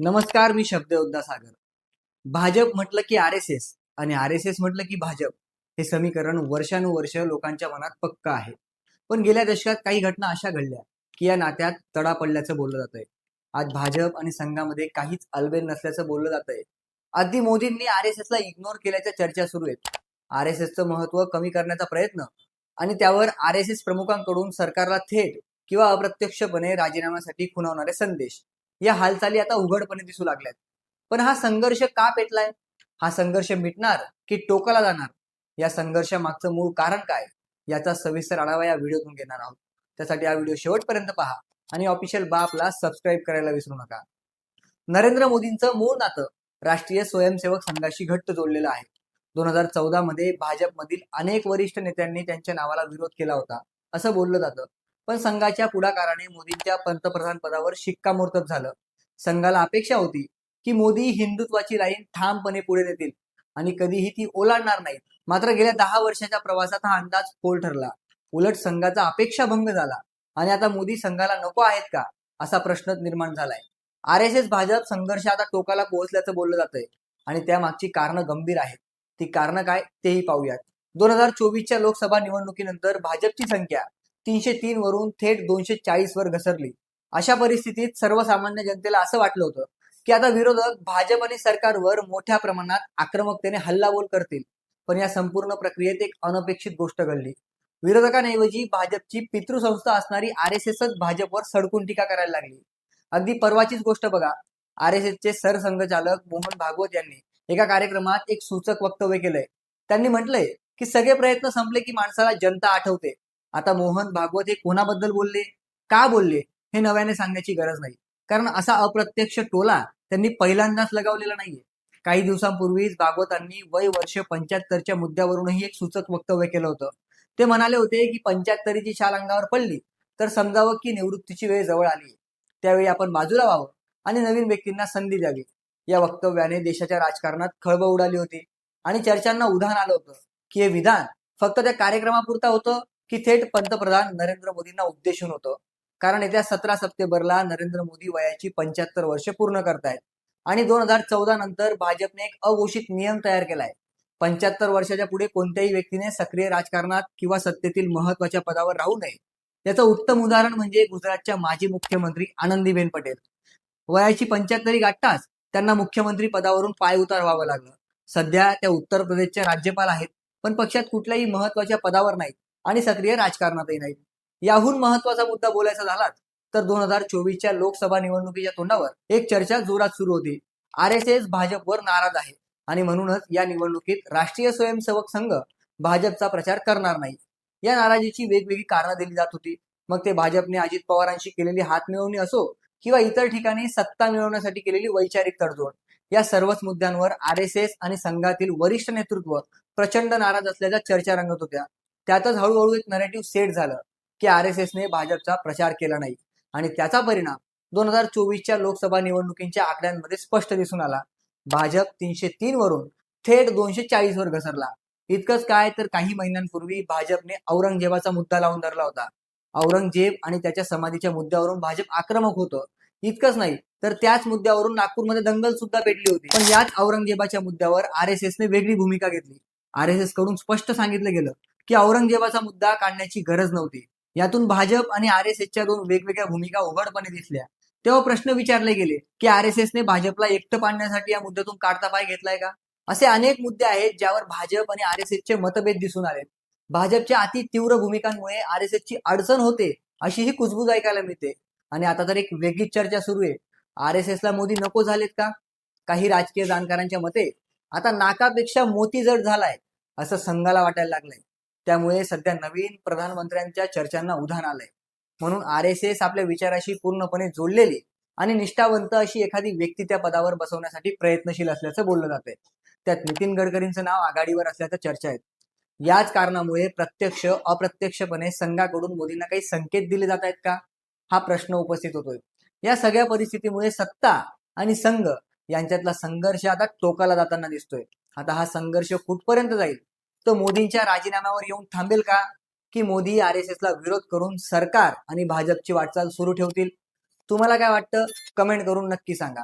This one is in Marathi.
नमस्कार मी शब्दयोद्धा सागर. भाजप म्हटलं की आर एस एस आणि आर एस एस म्हटलं की भाजप हे समीकरण वर्षानुवर्ष लोकांच्या मनात पक्क आहे. पण गेल्या दशकात काही घटना अशा घडल्या की या नात्यात तडा पडल्याचं बोललं जातंय. आज भाजप आणि संघामध्ये काहीच अलबेल नसल्याचं बोललं जातंय. अगदी मोदींनी आर एस एसला इग्नोर केल्याच्या चर्चा सुरू आहेत. आर एस एसचं महत्त्व कमी करण्याचा प्रयत्न आणि त्यावर आर एस एस प्रमुखांकडून सरकारला थेट किंवा अप्रत्यक्षपणे राजीनाम्यासाठी खुणावणारे संदेश. या हालचाली आता उघडपणे दिसू लागल्यात. पण हा संघर्ष का पेटलाय? हा संघर्ष मिटणार की टोकाला जाणार? या संघर्षामागचं मूळ कारण काय? याचा सविस्तर आढावा या व्हिडिओतून घेणार आहोत. त्यासाठी हा व्हिडिओ शेवटपर्यंत पहा आणि ऑफिशियल बापला सबस्क्राईब करायला विसरू नका. नरेंद्र मोदींचं मूळ नातं राष्ट्रीय स्वयंसेवक संघाशी घट्ट जोडलेलं आहे. दोन हजार चौदा मध्ये भाजपमधील अनेक वरिष्ठ नेत्यांनी त्यांच्या नावाला विरोध केला होता. असं बोललं जातं. पण संघाच्या पुढाकाराने मोदींच्या पंतप्रधान पदावर शिक्कामोर्तब झालं. संघाला अपेक्षा होती की मोदी हिंदुत्वाची लाईन ठामपणे पुढे नेतील आणि कधीही ती ओलांडणार नाहीत. मात्र गेल्या दहा वर्षाच्या प्रवासात हा अंदाज फोल ठरला. उलट संघाचा अपेक्षाभंग झाला. आणि आता मोदी संघाला नको आहेत का? असा प्रश्न निर्माण झालाय. आर एस एस भाजप संघर्ष आता टोकाला पोहोचल्याचं बोललं जातंय. आणि त्यामागची कारणं गंभीर आहेत. ती कारणं काय तेही पाहूयात. दोन हजार चोवीसच्या लोकसभा निवडणुकीनंतर भाजपची संख्या तीनशे तीन वरून थेट दोनशे चाळीस वर घसरली. अशा परिस्थितीत सर्वसामान्य जनतेला असं वाटलं होतं की आता विरोधक भाजप आणि सरकारवर मोठ्या प्रमाणात आक्रमकतेने हल्लाबोल करतील. पण या संपूर्ण प्रक्रियेत एक अनपेक्षित गोष्ट घडली. विरोधकांऐवजी भाजपची पितृसंस्था असणारी आर एस एसच भाजपवर सडकून टीका करायला लागली. अगदी परवाचीच गोष्ट बघा. आर एस एसचे सरसंघचालक मोहन भागवत यांनी एका कार्यक्रमात एक सूचक वक्तव्य केलंय. त्यांनी म्हटलंय की सगळे प्रयत्न संपले की माणसाला जनता आठवते. आता मोहन भागवत हे कोणाबद्दल बोलले? का बोलले? हे नव्याने सांगण्याची गरज नाही. कारण असा अप्रत्यक्ष टोला त्यांनी पहिल्यांदाच लगावलेला नाहीये. काही दिवसांपूर्वीच भागवतांनी वय वर्ष पंच्याहत्तरच्या मुद्द्यावरूनही एक सूचक वक्तव्य केलं होतं. ते म्हणाले होते की पंच्याहत्तरीची शाल अंगावर पडली तर समजावं की निवृत्तीची वेळ जवळ आली त्यावेळी आपण बाजूला व्हावं आणि नवीन व्यक्तींना संधी द्यावी. या वक्तव्याने देशाच्या राजकारणात खळबळ उडाली होती आणि चर्चांना उधाण आलं होतं की हे विधान फक्त त्या कार्यक्रमापुरता होतं? की थेट पंतप्रधान नरेंद्र मोदींना उद्देशून होतं. कारण येत्या सतरा सप्टेंबरला नरेंद्र मोदी वयाची पंच्याहत्तर वर्ष पूर्ण करतायत. आणि दोन हजार चौदा नंतर भाजपने एक अघोषित नियम तयार केलाय. पंच्याहत्तर वर्षाच्या पुढे कोणत्याही व्यक्तीने सक्रिय राजकारणात किंवा सत्तेतील महत्त्वाच्या पदावर राहू नये. याचं उत्तम उदाहरण म्हणजे गुजरातच्या माजी मुख्यमंत्री आनंदीबेन पटेल. वयाची पंच्याहत्तरी गाठताच त्यांना मुख्यमंत्री पदावरून पाय उतार व्हावं लागलं. सध्या त्या उत्तर प्रदेशच्या राज्यपाल आहेत पण पक्षात कुठल्याही महत्त्वाच्या पदावर नाहीत. आणि सक्रिय राजकारणातही नाहीत. याहून महत्त्वाचा मुद्दा बोलायचा झालाच तर दोन हजार चोवीसच्या लोकसभा निवडणुकीच्या तोंडावर एक चर्चा जोरात सुरू होती. आर एस एस भाजपवर नाराज आहे आणि म्हणूनच या निवडणुकीत राष्ट्रीय स्वयंसेवक संघ भाजपचा प्रचार करणार नाही. या नाराजीची वेगवेगळी कारणं दिली जात होती. मग ते भाजपने अजित पवारांशी केलेली हात मिळवणी असो किंवा इतर ठिकाणी सत्ता मिळवण्यासाठी केलेली वैचारिक तडजोड या सर्वच मुद्द्यांवर आर एस एस आणि संघातील वरिष्ठ नेतृत्व प्रचंड नाराज असल्याच्या चर्चा रंगत होत्या. त्यातच हळूहळू एक नरेटिव्ह सेट झालं की आर एस एसने भाजपचा प्रचार केला नाही. आणि त्याचा परिणाम दोन हजार चोवीसच्या लोकसभा निवडणुकींच्या आकड्यांमध्ये स्पष्ट दिसून आला. भाजप तीनशे तीन वरून थेट दोनशे चाळीस वर घसरला. इतकंच काय तर काही महिन्यांपूर्वी भाजपने औरंगजेबाचा मुद्दा लावून धरला होता. औरंगजेब आणि त्याच्या समाधीच्या मुद्द्यावरून भाजप आक्रमक होतं. इतकंच नाही तर त्याच मुद्द्यावरून नागपूरमध्ये दंगल सुद्धा पेटली होती. पण याच औरंगजेबाच्या मुद्द्यावर आर एस एसने वेगळी भूमिका घेतली. आर एस एसकडून स्पष्ट सांगितलं गेलं की औरंगजेबाचा मुद्दा काढण्याची गरज नव्हती. यातून भाजप आणि आर एस एसच्या दोन वेगवेगळ्या भूमिका उघडपणे दिसल्या. तेव्हा प्रश्न विचारले गेले की आर एस एसने भाजपला एकटं पाडण्यासाठी या मुद्द्यातून काढता पाय घेतलाय का? असे अनेक मुद्दे आहेत ज्यावर भाजप आणि आर एस एसचे मतभेद दिसून आले भाजपच्या अति तीव्र भूमिकांमुळे आर एस एसची अडचण होते अशी ही कुजबूज ऐकायला मिळते. आणि आता तर एक वेगळीच चर्चा सुरू आहे. आर एस एसला मोदी नको झालेत का? काही राजकीय जाणकारांच्या मते आता नाकापेक्षा मोती जड झालाय असं संघाला वाटायला लागलंय. त्यामुळे सध्या नवीन प्रधानमंत्र्यांच्या चर्चांना उधाण आलंय. म्हणून आर एस एस आपल्या विचाराशी पूर्णपणे जोडलेली आणि निष्ठावंत अशी एखादी व्यक्ती त्या पदावर बसवण्यासाठी प्रयत्नशील असल्याचं बोललं जातंय. त्यात नितीन गडकरींचं नाव आघाडीवर असल्याच्या चर्चा आहेत. याच कारणामुळे प्रत्यक्ष अप्रत्यक्षपणे संघाकडून मोदींना काही संकेत दिले जात आहेत का? हा प्रश्न उपस्थित होतोय. या सगळ्या परिस्थितीमुळे सत्ता आणि संघ यांच्यातला संघर्ष आता टोकाला जाताना दिसतोय. आता हा संघर्ष कुठपर्यंत जाईल? तर मोदींच्या राजीनाम्यावर येऊन थांबेल का? की मोदी आर एस ला विरोध करून सरकार आणि भाजपची वाटचाल सुरू ठेवतील? तुम्हाला काय वाटतं? कमेंट करून नक्की सांगा.